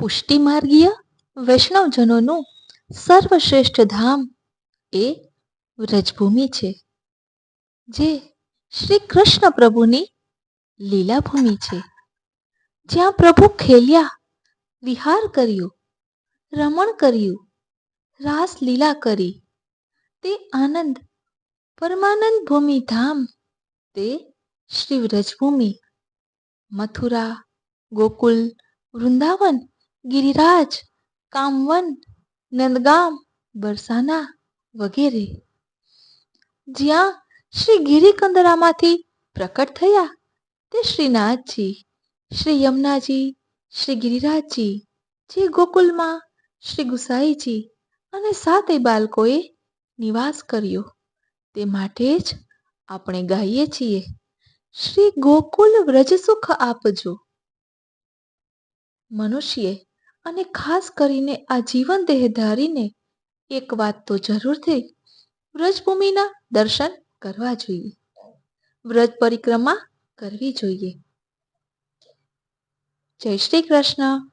પુષ્ટિમાર્ગીય વૈષ્ણવજનોનું સર્વશ્રેષ્ઠ ધામ એ વ્રજભૂમિ છે, જે શ્રી કૃષ્ણ પ્રભુની લીલાભૂમિ છે. જ્યાં પ્રભુ ખેલ્યા, વિહાર કર્યો, રમણ કર્યું, રાસ લીલા કરી, તે આનંદ, પરમાનંદ ભૂમિ ધામ તે શ્રી વ્રજભૂમિ. મથુરા, ગોકુલ, વૃંદાવન ગિરિરાજ, કામવન, નંદગામ, બરસાના વગેરે. જ્યાં શ્રી ગિરિકંદરામાંથી પ્રકટ થયા તે શ્રીનાથજી, શ્રી યમુનાજી, શ્રી ગિરિરાજજી, જે ગોકુલમાં શ્રી ગુસાઈજી અને સાતે બાળકોએ નિવાસ કર્યો. તે માટે જ આપણે ગાઈએ છીએ, શ્રી ગોકુલ વ્રજ સુખ આપજો. મનુષ્યે અને ખાસ કરીને આ જીવન દેહધારીને એક વાત તો જરૂરથી વ્રજભૂમિના દર્શન કરવા જોઈએ. વ્રજ પરિક્રમા કરવી જોઈએ. જય શ્રી કૃષ્ણ.